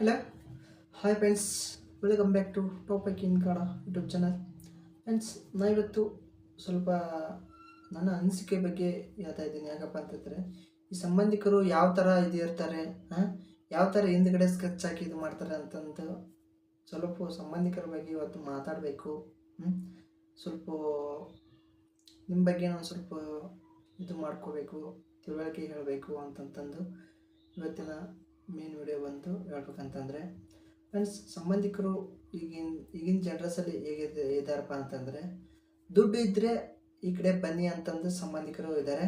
Hello hi friends welcome back to topic in Kannada YouTube channel friends ನಾ ಇವತ್ತು ಸ್ವಲ್ಪ ನನ್ನ ಅನಿಸಿಕೆ ಬಗ್ಗೆ ಹೇಳ್ತಾ ಇದ್ದೀನಿ. ಯಾಕಪ್ಪ ಅಂತಂದರೆ, ಈ ಸಂಬಂಧಿಕರು ಯಾವ ಥರ ಇದು ಇರ್ತಾರೆ ಯಾವ ಥರ ಹಿಂದ್ಗಡೆ ಸ್ಕೆಚ್ ಹಾಕಿ ಇದು ಮಾಡ್ತಾರೆ ಅಂತಂದು ಸ್ವಲ್ಪ ಸಂಬಂಧಿಕರ ಬಗ್ಗೆ ಇವತ್ತು ಮಾತಾಡಬೇಕು. ಸ್ವಲ್ಪ ನಿಮ್ಮ ಬಗ್ಗೆ ನಾನು ಸ್ವಲ್ಪ ಇದು ಮಾಡ್ಕೋಬೇಕು, ತಿಳುವಳಿಕೆ ಹೇಳಬೇಕು ಅಂತಂತಂದು ಇವತ್ತಿನ ಮೇನ್ ವಿಡಿಯೋ ಬಂತು ಹೇಳ್ಬೇಕಂತಂದರೆ ಫ್ರೆಂಡ್ಸ್ ಸಂಬಂಧಿಕರು ಈಗಿನ ಈಗಿನ ಜನ್ರಸಲ್ಲಿ ಹೇಗಿದೆ ಇದ್ದಾರಪ್ಪ ಅಂತಂದರೆ, ದುಡ್ಡು ಇದ್ದರೆ ಈ ಕಡೆ ಬನ್ನಿ ಅಂತಂದು ಸಂಬಂಧಿಕರು ಇದ್ದಾರೆ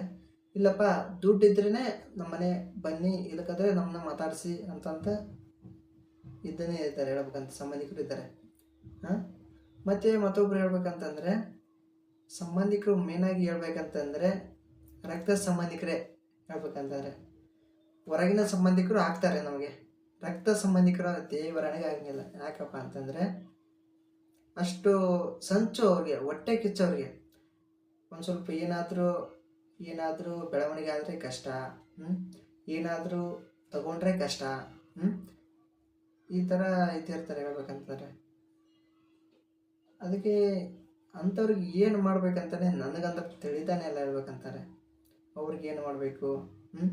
ಇಲ್ಲಪ್ಪ, ದುಡ್ಡು ಇದ್ರೇ ನಮ್ಮನೆ ಬನ್ನಿ ಇಲ್ಲಕಂದರೆ ನಮ್ಮನ್ನ ಮಾತಾಡಿಸಿ ಅಂತಂತ ಇದ್ದನೇ ಇರ್ತಾರೆ ಹೇಳ್ಬೇಕಂತ ಸಂಬಂಧಿಕರು ಇದ್ದಾರೆ ಹಾಂ? ಮತ್ತು ಮತ್ತೊಬ್ರು ಹೇಳ್ಬೇಕಂತಂದರೆ, ಸಂಬಂಧಿಕರು ಮೇನಾಗಿ ಹೇಳ್ಬೇಕಂತಂದರೆ ರಕ್ತ ಸಂಬಂಧಿಕರೇ ಹೇಳ್ಬೇಕಂತಂದರೆ. ಹೊರಗಿನ ಸಂಬಂಧಿಕರು ಆಗ್ತಾರೆ ನಮಗೆ. ರಕ್ತ ಸಂಬಂಧಿಕರು ದೇವರಣೆಗೆ ಆಗಂಗಿಲ್ಲ ಯಾಕಪ್ಪ ಅಂತಂದರೆ ಅಷ್ಟು ಸಂಚು ಅವ್ರಿಗೆ, ಹೊಟ್ಟೆ ಕಿಚ್ಚವ್ರಿಗೆ. ಒಂದು ಸ್ವಲ್ಪ ಏನಾದರೂ ಏನಾದರೂ ಬೆಳವಣಿಗೆ ಆದರೆ ಕಷ್ಟ ಏನಾದರೂ ತಗೊಂಡ್ರೆ ಕಷ್ಟ ಈ ಥರ ಇದ್ದಿರ್ತಾರೆ ಹೇಳ್ಬೇಕಂತಾರೆ ಅದಕ್ಕೆ ಅಂಥವ್ರಿಗೆ ಏನು ಮಾಡ್ಬೇಕಂತಾನೆ ನನಗಂತ ತಿಳಿತಾನೆ ಎಲ್ಲ ಹೇಳ್ಬೇಕಂತಾರೆ. ಅವ್ರಿಗೆ ಏನು ಮಾಡಬೇಕು ಹ್ಞೂ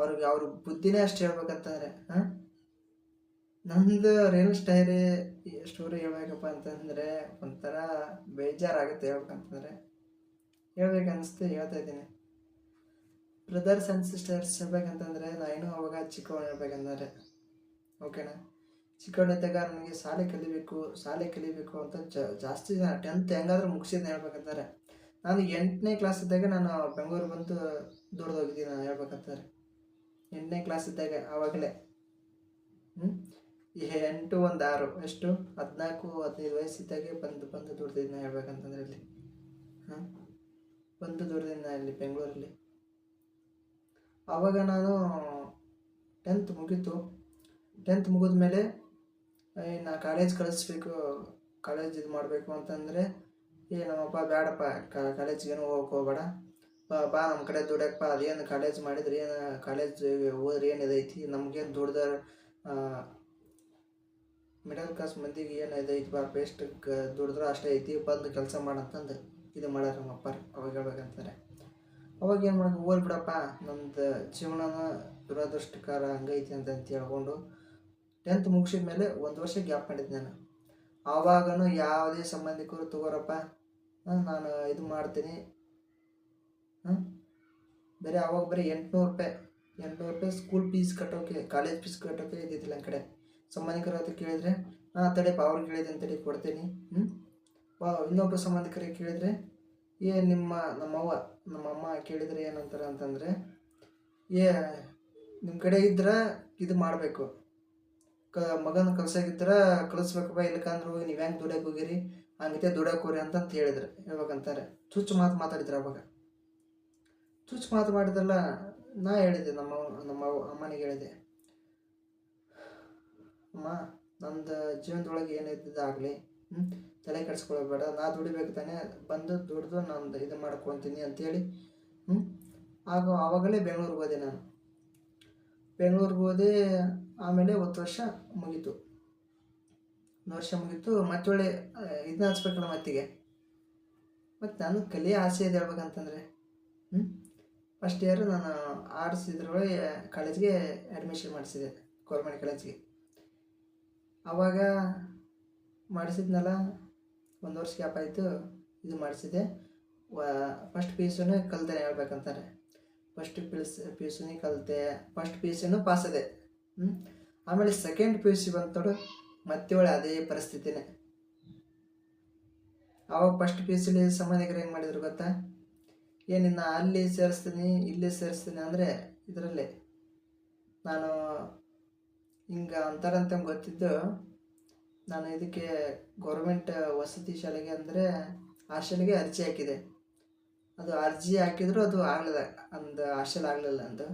ಅವ್ರಿಗೆ ಅವ್ರ ಬುದ್ಧಿನೇ ಅಷ್ಟು ಹೇಳ್ಬೇಕಂತಾರೆ ಹಾಂ? ನಂದು ರಿಯಲ್ ಸ್ಟೈರಿ ಸ್ಟೋರಿ ಹೇಳ್ಬೇಕಪ್ಪ ಅಂತಂದರೆ ಒಂಥರ ಬೇಜಾರಾಗುತ್ತೆ ಹೇಳ್ಬೇಕಂತಂದರೆ. ಹೇಳ್ಬೇಕನ್ನಿಸ್ತು, ಹೇಳ್ತಾ ಇದ್ದೀನಿ. ಬ್ರದರ್ಸ್ ಆ್ಯಂಡ್ ಸಿಸ್ಟರ್ಸ್ ಹೇಳ್ಬೇಕಂತಂದರೆ ನಾನು ಅವಾಗ ಚಿಕ್ಕವನು ಹೇಳ್ಬೇಕಂದ್ರೆ ಓಕೆನಾ ಚಿಕ್ಕವನಿದ್ದಾಗ ನನಗೆ ಶಾಲೆ ಕಲಿಬೇಕು ಶಾಲೆ ಕಲಿಬೇಕು ಅಂತ ಜಾಸ್ತಿ ಜನ ಟೆಂತ್ ಹೆಂಗಾದ್ರೂ ಮುಗಿಸಿದ್ನ ಹೇಳ್ಬೇಕಂತಾರೆ ನಾನು ಎಂಟನೇ ಕ್ಲಾಸ್ ಇದ್ದಾಗ ನಾನು ಬೆಂಗಳೂರು ಬಂದು ದೂರದೋಗಿದ್ದೀನಿ ನಾನು ಹೇಳ್ಬೇಕಂತಾರೆ ಎಂಟನೇ ಕ್ಲಾಸ್ ಇದ್ದಾಗ ಆವಾಗಲೇ. ಹ್ಞೂ ಈ ಎಂಟು ಒಂದು ಆರು, ಎಷ್ಟು? ಹದಿನಾಲ್ಕು, ಹದಿನೈದು ವಯಸ್ಸಿದ್ದಾಗೆ ಬಂದು ಬಂದು ದುಡ್ದಿದ್ನ ಹೇಳ್ಬೇಕಂತಂದ್ರೆ ಇಲ್ಲಿ. ಹಾಂ? ಬಂದು ದುಡ್ದಿದ್ನ ಇಲ್ಲಿ ಬೆಂಗಳೂರಲ್ಲಿ. ಆವಾಗ ನಾನು ಟೆಂತ್ ಮುಗೀತು. ಟೆಂತ್ ಮುಗಿದ ಮೇಲೆ ನಾ ಕಾಲೇಜ್ ಕಳಿಸ್ಬೇಕು ಕಾಲೇಜ್ ಇದು ಮಾಡಬೇಕು ಅಂತಂದರೆ, ಏ ನಮ್ಮಪ್ಪ ಬೇಡಪ್ಪ ಕಾಲೇಜ್ಗೇನು ಹೋಗಕ್ಕೆ ಹೋಗ್ಬೇಡ. ಬಾ ನಮ್ಮ ಕಡೆ ದುಡ್ಯಪ್ಪ ಅದೇನು ಕಾಲೇಜ್ ಮಾಡಿದ್ರೆ ಏನು ಕಾಲೇಜ್ ಹೋದ್ರೆ ಏನು ಇದೈತಿ? ನಮ್ಗೇನು ದುಡ್ದ ಮಿಡಲ್ ಕ್ಲಾಸ್ ಮಂದಿಗೆ ಏನು ಇದೈತಿ ಬಾ ಬೆಸ್ಟ್ ದುಡಿದ್ರೆ ಅಷ್ಟೇ ಐತಿ, ಬಂದು ಕೆಲಸ ಮಾಡಂತಂದು ಇದು ಮಾಡ್ಯಾರ ನಮ್ಮ ಅಪ್ಪ ಅವಾಗ ಹೇಳ್ಬೇಕಂತಾರೆ ಅವಾಗ ಏನು ಮಾಡೋದು ಹೋಲ್ ಬಿಡಪ್ಪ, ನಮ್ದು ಜೀವನನ ದುರದೃಷ್ಟಕರ ಹಂಗೈತಿ ಅಂತ ಅಂತ ಹೇಳ್ಕೊಂಡು ಟೆಂತ್ ಮುಗಿಸಿದ ಮೇಲೆ ಒಂದು ವರ್ಷ ಗ್ಯಾಪ್ ಮಾಡಿದ್ದೆ ನಾನು. ಆವಾಗನು ಯಾವುದೇ ಸಂಬಂಧಿಕರು ತಗೋರಪ್ಪ ನಾನು ಇದು ಮಾಡ್ತೀನಿ ಹಾಂ ಬರೀ ಅವಾಗ ಬರೀ ಎಂಟುನೂರು ರೂಪಾಯಿ ಎಂಟುನೂರು ರೂಪಾಯಿ ಸ್ಕೂಲ್ ಫೀಸ್ ಕಟ್ಟೋಕೆ ಕಾಲೇಜ್ ಫೀಸ್ ಕಟ್ಟೋಕೆ ಇದ್ದಿದ್ದಿಲ್ಲ ನಮ್ಮ ಕಡೆ. ಸಂಬಂಧಿಕರ ಹತ್ರ ಕೇಳಿದರೆ, ಹಾಂ, ತಡೆ ಅವ್ರಿಗೆ ಕೇಳಿದೆ ಅಂತೇಳಿ ಕೊಡ್ತೀನಿ. ಹ್ಞೂ ಇನ್ನೊಬ್ಬ ಸಂಬಂಧಿಕರಿಗೆ ಕೇಳಿದರೆ, ಏ, ನಿಮ್ಮ, ನಮ್ಮವ್ವ, ನಮ್ಮಮ್ಮ ಕೇಳಿದರೆ ಏನಂತಾರೆ ಅಂತಂದರೆ, ಏ ನಿಮ್ಮ ಕಡೆ ಇದ್ರೆ ಇದು ಮಾಡಬೇಕು. ಕ, ಮಗನ ಕಲ್ಸಾಗಿದ್ರೆ ಕಳಿಸ್ಬೇಕಪ್ಪ ಇಲ್ಲಕಂದ್ರೆ ಹೋಗಿ ನೀವು ಹೆಂಗೆ ದುಡಿಯೋಕೆ ಹೋಗಿರಿ ಹಂಗೆ ದುಡಿಯೋಕೆ ಹೋಗ್ರಿ ಅಂತಂತ ಹೇಳಿದ್ರು. ಅಂತಾರೆ. ಚುಚ್ಚು ಮಾತು ಮಾತಾಡಿದ್ರು ಅವಾಗ. ಚುಚ್ಚು ಮಾತು ಮಾಡಿದ್ರಲ್ಲ ನಾ ಹೇಳಿದೆ, ನಮ್ಮ ನಮ್ಮ ಅಮ್ಮನಿಗೆ ಹೇಳಿದೆ. ಅಮ್ಮ, ನಂದು ಜೀವನದೊಳಗೆ ಏನಿದ್ದಾಗಲಿ ಹ್ಞೂ ತಲೆ ಕೆಡಿಸ್ಕೊಳ್ಬೇಡ ನಾ ದುಡಿಬೇಕು ತಾನೇ, ಬಂದು ದುಡಿದು ನಂದು ಇದು ಮಾಡ್ಕೊತೀನಿ ಅಂತೇಳಿ ಹ್ಞೂ ಆಗ ಆವಾಗಲೇ ಬೆಂಗಳೂರಿಗೆ ಹೋದೆ ನಾನು. ಬೆಂಗಳೂರಿಗೆ ಹೋದೆ, ಆಮೇಲೆ ಒಂದು ವರ್ಷ ಮುಗೀತು. ಒಂದು ವರ್ಷ ಮುಗೀತು, ಮತ್ತೊಳ್ಳೆ ಇದನ್ನ ಹಚ್ಬೇಕಲ್ಲ ಮತ್ತಿಗೆ. ಮತ್ತು ನಾನು ಕಲಿಯೋ ಆಸೆ ಇದೆ ಹೇಳ್ಬೇಕಂತಂದರೆ ಹ್ಞೂ ಫಸ್ಟ್ ಇಯರ್ ನಾನು ಆರ್ಟ್ಸ್ ಇದ್ರೊಳಗೆ ಕಾಲೇಜ್ಗೆ ಅಡ್ಮಿಷನ್ ಮಾಡಿಸಿದೆ ಗೌರ್ಮೆಂಟ್ ಕಾಲೇಜ್ಗೆ ಆವಾಗ ಮಾಡಿಸಿದ್ನಲ್ಲ, ಒಂದು ವರ್ಷ ಗ್ಯಾಪ್ ಆಯಿತು, ಇದು ಮಾಡಿಸಿದೆ. ಫಸ್ಟ್ ಪಿ ಯು ಸಿನೇ ಕಲ್ತೆ ಹೇಳ್ಬೇಕಂತಾರೆ. First P U C P U ಸಿನೇ ಕಲಿತೆ ಫಸ್ಟ್ ಪಿ ಯು ಸಿನೂ ಪಾಸದೆ ಹ್ಞೂ ಆಮೇಲೆ ಸೆಕೆಂಡ್ ಪಿ ಯು ಸಿ ಬಂತೋಡು ಮತ್ತೆ ಒಳ್ಳೆ ಅದೇ ಪರಿಸ್ಥಿತಿನೇ. ಆವಾಗ ಫಸ್ಟ್ ಪಿ ಯು ಸಿಲಿ ಸಂಬಂಧಿಕರು ಹೆಂಗೆ ಮಾಡಿದ್ರು ಗೊತ್ತಾ? ಏನಿನ್ನ ಅಲ್ಲಿ ಸೇರಿಸ್ತೀನಿ, ಇಲ್ಲಿ ಸೇರಿಸ್ತೀನಿ ಅಂದರೆ ಇದರಲ್ಲಿ. ನಾನು ಹಿಂಗೆ ಅಂತಾರಂತ ಗೊತ್ತಿದ್ದು, ನಾನು ಇದಕ್ಕೆ ಗೌರ್ಮೆಂಟ್ ವಸತಿ ಶಾಲೆಗೆ ಅಂದರೆ ಹಾಸ್ಟೆಲ್ಗೆ ಅರ್ಜಿ ಹಾಕಿದೆ. ಅದು ಅರ್ಜಿ ಹಾಕಿದ್ರು ಅದು ಆಗಲಿಲ್ಲ, ಅಂದು ಹಾಸ್ಟೆಲ್ ಆಗಲಿಲ್ಲ ಅಂದು.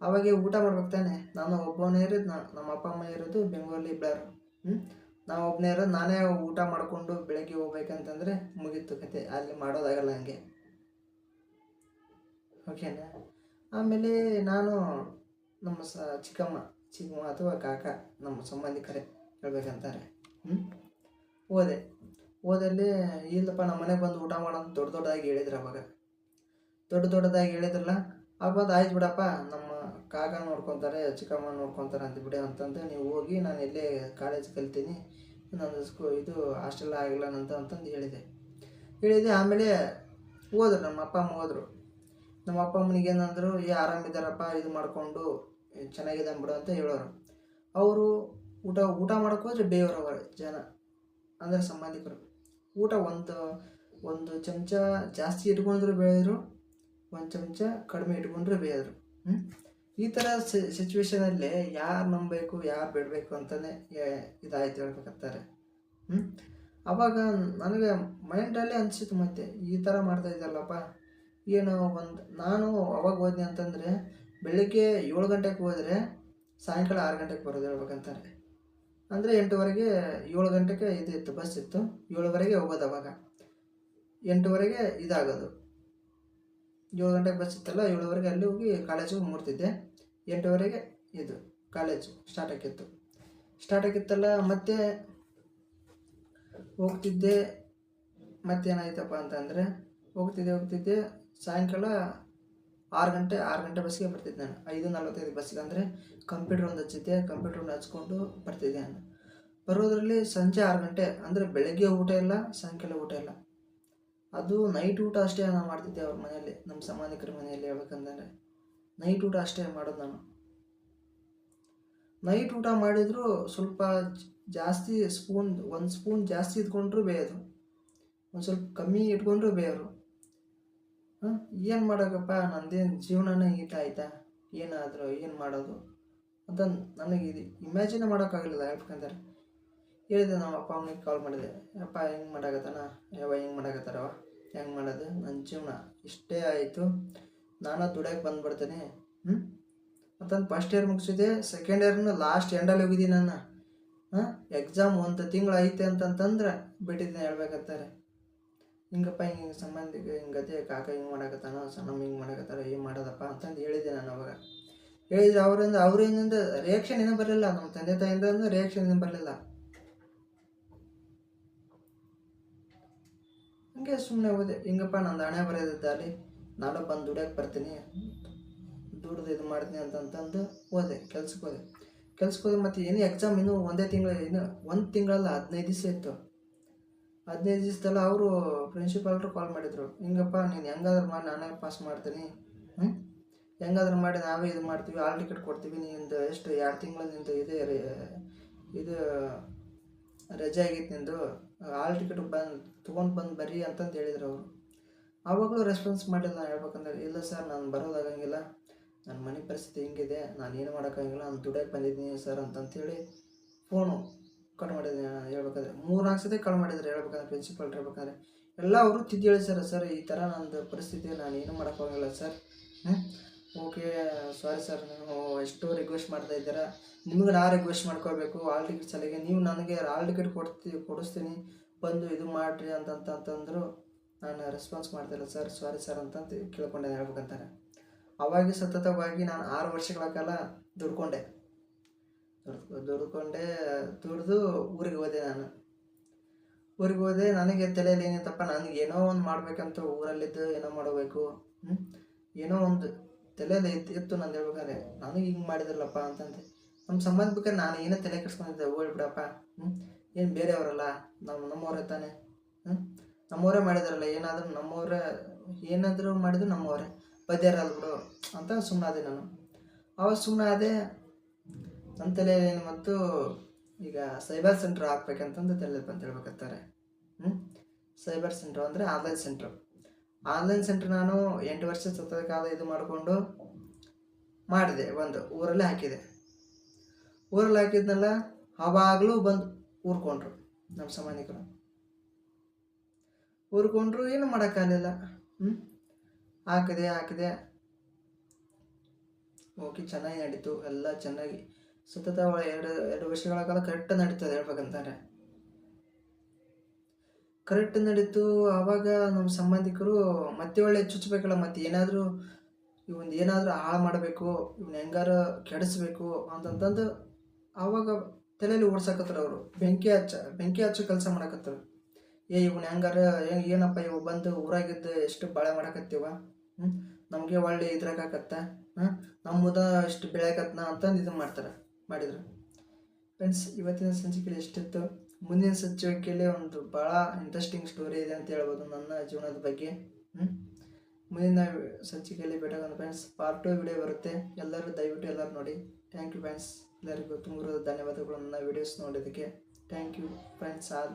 ಅವಾಗೆ ಊಟ ಮಾಡ್ಬೇಕು ತಾನೆ? ನಾನು ಒಬ್ಬನೇ ಇರೋದು ನಾನು ನಮ್ಮ ಅಪ್ಪ, ಅಮ್ಮ ಇರೋದು ಬೆಂಗಳೂರಲ್ಲಿ ಇಬ್ಬರು ಹ್ಞೂ ನಾವು ಒಬ್ಬನೇ ಇರೋದು, ನಾನೇ ಊಟ ಮಾಡಿಕೊಂಡು ಬೆಳಗ್ಗೆ ಹೋಗ್ಬೇಕಂತಂದರೆ ಮುಗೀತು ಕತೆ, ಅಲ್ಲಿ ಮಾಡೋದಾಗಲ್ಲ ಹಂಗೆ. ಓಕೆನಾ ಆಮೇಲೆ ನಾನು ನಮ್ಮ ಸ ಚಿಕ್ಕಮ್ಮ ಚಿಕ್ಕಮ್ಮ ಅಥವಾ ಕಾಕ, ನಮ್ಮ ಸಂಬಂಧಿಕರೇ ಹೇಳ್ಬೇಕಂತಾರೆ. ಹ್ಞೂ ಹೋದೆ ಹೋದಲ್ಲಿ ಇಲ್ಲಪ್ಪ, ನಮ್ಮ ಮನೆಗೆ ಬಂದು ಊಟ ಮಾಡೋದು ದೊಡ್ಡ ದೊಡ್ಡದಾಗಿ ಹೇಳಿದ್ರು ಅವಾಗ. ದೊಡ್ಡ ದೊಡ್ಡದಾಗಿ ಹೇಳಿದ್ರಲ್ಲ ಆವಾಗ ಆಯ್ತು ಬಿಡಪ್ಪ, ನಮ್ಮ ಕಾಕ ನೋಡ್ಕೊತಾರೆ, ಚಿಕ್ಕಮ್ಮ ನೋಡ್ಕೊತಾರೆ ಅಂತ ಬಿಡಿ ಅಂತಂದು ನೀವು ಹೋಗಿ ನಾನು ಇಲ್ಲೇ ಕಾಲೇಜ್ ಕಲ್ತೀನಿ ನಾನು ಸ್ಕೂ ಇದು ಹಾಸ್ಟೆಲ್ ಆಗಿಲ್ಲ ಅಂತ ಅಂತಂದು ಹೇಳಿದೆ. ಹೇಳಿದೆ, ಆಮೇಲೆ ಹೋದ್ರು, ನಮ್ಮ ಅಪ್ಪ ಅಮ್ಮ ಹೋದರು. ನಮ್ಮ ಅಪ್ಪ ಅಮ್ಮನಿಗೆ ಏನಂದ್ರು, ಏ ಆರಾಮಿದ್ದಾರಪ್ಪ ಇದು ಮಾಡಿಕೊಂಡು ಚೆನ್ನಾಗಿದೆ ಬಿಡು ಅಂತ ಹೇಳೋರು. ಅವರು ಊಟ ಊಟ ಮಾಡೋಕೆ ಹೋದ್ರೆ ಅವರು, ಜನ, ಅಂದರೆ ಸಂಬಂಧಿಕರು. ಊಟ ಒಂದು ಒಂದು ಚಮಚ ಜಾಸ್ತಿ ಇಟ್ಕೊಂಡ್ರು ಬೆಳೆದ್ರು ಒಂದು ಚಮಚ ಕಡಿಮೆ ಇಟ್ಕೊಂಡ್ರು ಬೇಯೋದ್ರು ಹ್ಞೂ ಈ ಥರ ಸಿಚುವೇಶನಲ್ಲಿ ಯಾರು ನಂಬಬೇಕು, ಯಾರು ಬಿಡಬೇಕು ಅಂತಲೇ ಇದಾಯ್ತು ಹೇಳ್ಬೇಕಂತಾರೆ. ಹ್ಞೂ ಅವಾಗ ನನಗೆ ಮೈಂಡಲ್ಲೇ ಅನಿಸಿತು ಮತ್ತೆ, ಈ ಥರ ಮಾಡ್ತಾ ಇದ್ದಲ್ಲಪ್ಪ ಏನು ಒಂದು, ನಾನು ಅವಾಗ ಹೋದ್ನಿ ಅಂತಂದರೆ ಬೆಳಿಗ್ಗೆ ಏಳು ಗಂಟೆಗೆ ಹೋದರೆ ಸಾಯಂಕಾಲ ಆರು ಗಂಟೆಗೆ ಬರೋದು ಹೇಳ್ಬೇಕಂತಾರೆ. ಅಂದರೆ ಎಂಟುವರೆಗೆ ಏಳು ಗಂಟೆಗೆ ಇದು ಇತ್ತು ಬಸ್ ಇತ್ತು, ಏಳುವರೆಗೆ ಹೋಗೋದು ಅವಾಗ. ಎಂಟುವರೆಗೆ ಇದಾಗೋದು. ಏಳು ಗಂಟೆಗೆ ಬಸ್ ಇತ್ತಲ್ಲ, ಏಳುವರೆಗೆ ಅಲ್ಲಿ ಹೋಗಿ ಕಾಲೇಜಿಗೆ ಮುಟ್ತಿದ್ದೆ ಎಂಟುವರೆಗೆ ಇದು ಕಾಲೇಜು ಸ್ಟಾರ್ಟ್ ಆಗಿತ್ತು. ಸ್ಟಾರ್ಟ್ ಆಗಿತ್ತಲ್ಲ, ಮತ್ತೆ ಹೋಗ್ತಿದ್ದೆ. ಮತ್ತೇನಾಯ್ತಪ್ಪ ಅಂತಂದರೆ, ಹೋಗ್ತಿದ್ದೆ ಹೋಗ್ತಿದ್ದೆ. ಸಾಯಂಕಾಲ ಆರು ಗಂಟೆ ಆರು ಗಂಟೆ ಬಸ್ಸಿಗೆ ಬರ್ತಿದ್ದೆ ನಾನು. ಐದು ನಲ್ವತ್ತೈದು ಬಸ್ಸಿಗೆ ಅಂದರೆ ಕಂಪ್ಯೂಟರ್ ಒಂದು ಹಚ್ಚಿದ್ದೆ ಕಂಪ್ಯೂಟ್ರನ್ನ ಹಚ್ಕೊಂಡು ಬರ್ತಿದ್ದೆ ನಾನು. ಬರೋದರಲ್ಲಿ ಸಂಜೆ ಆರು ಗಂಟೆ, ಅಂದರೆ ಬೆಳಗ್ಗೆ ಊಟ ಇಲ್ಲ, ಸಾಯಂಕಾಲ ಊಟ ಇಲ್ಲ. ಅದು ನೈಟ್ ಊಟ ಅಷ್ಟೇ ನಾನು ಮಾಡ್ತಿದ್ದೆ ಅವ್ರ ಮನೆಯಲ್ಲಿ, ನಮ್ಮ ಸಂಬಂಧಿಕರ ಮನೆಯಲ್ಲಿ ಹೇಳ್ಬೇಕಂದ್ರೆ. ನೈಟ್ ಊಟ ಅಷ್ಟೇ ಮಾಡೋದು ನಾನು. ನೈಟ್ ಊಟ ಮಾಡಿದ್ರು ಸ್ವಲ್ಪ ಜಾಸ್ತಿ ಸ್ಪೂನ್ ಒಂದು ಸ್ಪೂನ್ ಜಾಸ್ತಿ ಇಟ್ಕೊಂಡ್ರು ಬೇಯೋದು. ಒಂದು ಸ್ವಲ್ಪ ಕಮ್ಮಿ ಇಟ್ಕೊಂಡ್ರು ಬೇಯೋರು. ಹಾಂ? ಏನು ಮಾಡೋಕ್ಕಪ್ಪ ನಂದೇನು ಜೀವನನೇ ಈಟ ಆಯ್ತಾ? ಏನಾದರೂ ಏನು ಮಾಡೋದು? ಅಂತ ನನಗೆ ಇದು ಇಮ್ಯಾಜಿನೇ ಮಾಡೋಕ್ಕಾಗಲಿಲ್ಲ ಹೇಳ್ಬೇಕಂದ್ರೆ. ಹೇಳಿದೆ ನಮ್ಮ ಅಪ್ಪ ಅಮ್ಮನಿಗೆ ಕಾಲ್ ಮಾಡಿದೆ. ಅಪ್ಪ, ಹೆಂಗೆ ಮಾಡಾಕತ್ತಾನ? ಯಾವ ಹೆಂಗೆ ಮಾಡಾಕತ್ತಾರವ ಹೆಂಗೆ ಮಾಡೋದು? ನನ್ನ ಜೀವನ ಇಷ್ಟೇ ಆಯಿತು. ನಾನು ದುಡಿಯೋಕೆ ಬಂದ್ಬಿಡ್ತೀನಿ. ಹ್ಞೂ ಮತ್ತೊಂದು ಫಸ್ಟ್ ಇಯರ್ ಮುಗಿಸಿದೆ. ಸೆಕೆಂಡ್ ಇಯರ್ನು ಲಾಸ್ಟ್ ಎಂಡಲ್ಲಿ ಹೋಗಿದ್ದೀನಿ ನಾನು. ಹಾಂ? ಎಕ್ಸಾಮ್ ಒಂದು ತಿಂಗಳು ಐತೆ ಅಂತಂತಂದ್ರೆ ಬಿಟ್ಟಿದ್ದೀನಿ ಹೇಳ್ಬೇಕಂತಾರೆ. ಹಿಂಗಪ್ಪ, ಹಿಂಗೆ ಹಿಂಗೆ ಸಂಬಂಧಿಕ ಹಿಂಗತೆ ಕಾಕ ಹಿಂಗೆ ಮಾಡಕತ್ತಾನ, ಸಣ್ಣಮ್ಮ ಹಿಂಗೆ ಮಾಡಾಕತ್ತಾರ ಏನು ಮಾಡೋದಪ್ಪ? ಅಂತಂದು ಹೇಳಿದೆ ನಾನು ಅವಾಗ. ಹೇಳಿದ್ರೆ ಅವರಿಂದ ಅವರಿಂದ ರಿಯಾಕ್ಷನ್ ಏನೂ ಬರಲಿಲ್ಲ, ನಮ್ಮ ತಂದೆ ತಾಯಿಂದ ರಿಯಾಕ್ಷನ್ ಏನೂ ಬರಲಿಲ್ಲ. ಹಂಗೆ ಸುಮ್ಮನೆ ಹೋದೆ. ಹಿಂಗಪ್ಪ, ನಂದು ಹಣೆ ಬರೆದಿದ್ದಲ್ಲಿ ನಾನು ಬಂದು ದುಡಿಯೋಕೆ ಬರ್ತೀನಿ, ದುಡ್ದು ಇದು ಮಾಡ್ತೀನಿ ಅಂತಂತಂದು ಹೋದೆ, ಕೆಲ್ಸಕ್ಕೆ ಹೋದೆ. ಕೆಲ್ಸಕ್ಕೆ ಹೋದೆ ಮತ್ತು ಏನು ಎಕ್ಸಾಮ್ ಇನ್ನೂ ಒಂದೇ ತಿಂಗಳು, ಇನ್ನು ಒಂದು ತಿಂಗಳಲ್ಲ, ಹದಿನೈದು ದಿವಸ ಇತ್ತು. ಹದಿನೈದು ದಿವಸದಲ್ಲ ಅವರು ಪ್ರಿನ್ಸಿಪಾಲ್ರು ಕಾಲ್ ಮಾಡಿದರು. ಹಿಂಗಪ್ಪ, ನೀನು ಹೆಂಗಾದ್ರೂ ಮಾಡಿ, ನಾನೇ ಪಾಸ್ ಮಾಡ್ತೀನಿ. ಹ್ಞೂ ಹೆಂಗಾದ್ರೂ ಮಾಡಿ, ನಾವೇ ಇದು ಮಾಡ್ತೀವಿ ಆಲ್ ಟಿಕೆಟ್ ಕೊಡ್ತೀವಿ, ನಿಂದು ಎಷ್ಟು, ಎರಡು ತಿಂಗಳು ನಿಂದು ಇದೆ ಇದು ರಜೆ ಆಗಿತ್ತು ನಿಂದು ಆಲ್ ಟಿಕೆಟ್ ಬಂದು, ತೊಗೊಂಡು ಬಂದು ಬರ್ರಿ ಅಂತಂದು ಹೇಳಿದ್ರು ಅವರು. ಆವಾಗಲೂ ರೆಸ್ಪಾನ್ಸ್ ಮಾಡಿಲ್ಲ ನಾನು ಹೇಳ್ಬೇಕಂದ್ರೆ, ಇಲ್ಲ ಸರ್, ನಾನು ಬರೋದಾಗಂಗಿಲ್ಲ ನನ್ನ ಮನೆ ಪರಿಸ್ಥಿತಿ ಹಿಂಗಿದೆ, ನಾನು ಏನು ಮಾಡೋಕ್ಕಾಗಿಲ್ಲ ನಾನು ದುಡಿಯೋಕೆ ಬಂದಿದ್ದೀನಿ ಸರ್ ಅಂತಂತೇಳಿ ಫೋನು ಕಟ್ ಮಾಡಿದ್ದೀನಿ ಹೇಳ್ಬೇಕಾದ್ರೆ, ಮೂರು ನಾಲ್ಕು ಸತಿ ಕಾಲ್ ಮಾಡಿದ್ರು ಹೇಳ್ಬೇಕಂದ್ರೆ ಪ್ರಿನ್ಸಿಪಲ್ ಹೇಳ್ಬೇಕಾದ್ರೆ, ಎಲ್ಲ ಅವರು ತಿದ್ದಿ ಹೇಳಿದ್ದಾರೆ ಸರ್, ಈ ಥರ ನಂದು ಪರಿಸ್ಥಿತಿ, ನಾನು ಏನು ಮಾಡೋಕ್ಕಾಗಲ್ಲ ಸರ್. ಹ್ಞೂ ಓಕೆ ಸಾರಿ ಸರ್ ನೀವು ಎಷ್ಟು ರಿಕ್ವೆಸ್ಟ್ ಮಾಡ್ತಾ ಇದ್ದೀರಾ. ನಿಮ್ಗೆ ನಾ ರಿಕ್ವೆಸ್ಟ್ ಮಾಡ್ಕೋಬೇಕು ಆಲ್ ಟಿಕೆಟ್ ಸಲಿಗೆ ನೀವು ನನಗೆ ಆಲ್ ಟಿಕೆಟ್ ಕೊಡ್ತೀವಿ ಕೊಡಿಸ್ತೀನಿ. ಬಂದು ಇದು ಮಾಡಿರಿ ಅಂತಂತಂತಂದರು ನಾನು ರೆಸ್ಪಾನ್ಸ್ ಮಾಡ್ತಿಲ್ಲ ಸರ್ ಸಾರಿ ಸರ್ ಅಂತಂತ ಕೇಳ್ಕೊಂಡೆ, ಹೇಳ್ಬೇಕಂತಾರೆ. ಅವಾಗ ಸತತವಾಗಿ ನಾನು ಆರು ವರ್ಷಗಳ ಕಾಲ ದುಡ್ಕೊಂಡೆ. ದುಡ್ದು ದುಡ್ಕೊಂಡೆ ದುಡ್ದು ಊರಿಗೆ ಹೋದೆ ನಾನು. ಊರಿಗೆ ಹೋದೆ, ನನಗೆ ತಲೆಯಲ್ಲಿ ಏನಿತ್ತಪ್ಪ, ನನಗೆ ಏನೋ ಒಂದು ಮಾಡಬೇಕಂತ ಊರಲ್ಲಿದ್ದು ಏನೋ ಮಾಡಬೇಕು ಏನೋ ಒಂದು ತಲೆಯಲ್ಲಿ ಇತ್ತು ಇತ್ತು ನಂದು ಹೇಳ್ಬೇಕಾದ್ರೆ, ನನಗೆ ಹಿಂಗೆ ಮಾಡಿದ್ರಲ್ಲಪ್ಪ ಅಂತಂದೆ. ನಮ್ಮ ಸಂಬಂಧಕ್ಕೆ ನಾನು ಏನೋ ತಲೆ ಕೆಡ್ಸ್ಕೊಂಡಿದ್ದೆ ಹೋಗ್ಬಿಡಪ್ಪ ಹ್ಞೂ ಏನು ಬೇರೆಯವರಲ್ಲ, ನಮ್ಮ, ನಮ್ಮವರೇ ತಾನೆ ಹ್ಞೂ ನಮ್ಮವರೇ ಮಾಡಿದಾರಲ್ಲ, ಏನಾದರೂ ನಮ್ಮವರೇ, ಏನಾದರೂ ಮಾಡಿದ್ರು ನಮ್ಮವರೇ. ಬದಿಯಾರಲ್ಲ ಬಿಡು ಅಂತ ಸುಮ್ಮನಾದೆ ನಾನು. ಅವಾಗ ಸುಮ್ಮನೆ ಆದೆ ನನ್ನ ತಲೆಯಲ್ಲಿ ಏನು ಮತ್ತು ಈಗ ಸೈಬರ್ ಸೆಂಟ್ರ್ ಹಾಕ್ಬೇಕಂತಂದು ತಲೆ ಬಂತ ಹೇಳ್ಬೇಕತ್ತಾರೆ ಹ್ಞೂ ಸೈಬರ್ ಸೆಂಟ್ರ್ ಅಂದರೆ ಆನ್ಲೈನ್ ಸೆಂಟ್ರ್. ಆನ್ಲೈನ್ ಸೆಂಟ್ರ್ ನಾನು ಎಂಟು ವರ್ಷ ಸತತ ಕಾಲ ಇದು ಮಾಡಿಕೊಂಡು ಮಾಡಿದೆ. ಒಂದು ಊರಲ್ಲೇ ಹಾಕಿದೆ. ಊರಲ್ಲಿ ಹಾಕಿದ್ನಲ್ಲ, ಆವಾಗಲೂ ಬಂದು ಊರ್ಕೊಂಡ್ರು ನಮ್ಮ ಸಮಾನಿಕರು ಊರ್ಕೊಂಡ್ರು, ಏನು ಮಾಡೋಕ್ಕಾಗಲಿಲ್ಲ ಹ್ಞೂ ಹಾಕಿದೆ ಹಾಕಿದೆ. ಓಕೆ ಚೆನ್ನಾಗಿ ನಡೀತು. ಎಲ್ಲ ಚೆನ್ನಾಗಿ ಸತತ ಎರಡು ಎರಡು ವರ್ಷಗಳ ಕಾಲ ಕರೆಕ್ಟ್ ನಡೀತದೆ ಹೇಳ್ಬೇಕಂತಾರೆ ಕರೆಕ್ಟ್ ನಡೀತು, ಆವಾಗ ನಮ್ಮ ಸಂಬಂಧಿಕರು ಮತ್ತೆ ಒಳ್ಳೆ ಚುಚ್ಚಬೇಕಲ್ಲ, ಮತ್ತೆ ಏನಾದರೂ ಇವನ್ ಏನಾದರೂ ಹಾಳು ಮಾಡಬೇಕು, ಇವನ್ ಹೆಂಗಾರ ಕೆಡಿಸ್ಬೇಕು ಅಂತಂತಂದು ಆವಾಗ ತಲೆಯಲ್ಲಿ ಓಡ್ಸಕತ್ತಾರ ಅವರು. ಬೆಂಕಿ ಹಚ್ಚ, ಬೆಂಕಿ ಹಚ್ಚೋ ಕೆಲಸ ಮಾಡಕತ್ತಾರ. ಏ, ಇವನ್ ಹೆಂಗಾರ ಹೆಂಗೆ ಏನಪ್ಪ ಇವ ಬಂದು ಊರಾಗಿದ್ದು ಎಷ್ಟು ಬಾಳೆ ಮಾಡಕತ್ತೀವ? ಹ್ಞೂ ನಮಗೆ ಒಳ್ಳೆ ಇದ್ರಾಗತ್ತ ಹಾಂ ನಮ್ಮದ ಎಷ್ಟು ಬೆಳೆಯಕತ್ನ ಅಂತಂದು ಇದು ಮಾಡ್ತಾರೆ. ಮಾಡಿದ್ರು. ಫ್ರೆಂಡ್ಸ್ ಇವತ್ತಿನ ಸಂಚಿಕೆಯಲ್ಲಿ ಎಷ್ಟಿತ್ತು? ಮುಂದಿನ ಸಂಚಿಕೆಯಲ್ಲಿ ಒಂದು ಭಾಳ ಇಂಟ್ರೆಸ್ಟಿಂಗ್ ಸ್ಟೋರಿ ಇದೆ ಅಂತ ಹೇಳ್ಬೋದು ನನ್ನ ಜೀವನದ ಬಗ್ಗೆ. ಮುಂದಿನ ಸಂಚಿಕೆಯಲ್ಲಿ ಬೇಟಾಗೋಣ ಫ್ರೆಂಡ್ಸ್ ಪಾರ್ಟ್ ಟು ವಿಡಿಯೋ ಬರುತ್ತೆ. ಎಲ್ಲರೂ ದಯವಿಟ್ಟು ಎಲ್ಲರೂ ನೋಡಿ. ಥ್ಯಾಂಕ್ ಯು ಫ್ರೆಂಡ್ಸ್ ಎಲ್ಲರಿಗೂ ತುಂಬ ಧನ್ಯವಾದಗಳು ನನ್ನ ವಿಡಿಯೋಸ್ ನೋಡೋದಕ್ಕೆ ಥ್ಯಾಂಕ್ ಯು ಫ್ರೆಂಡ್ಸ್ ಆಲ್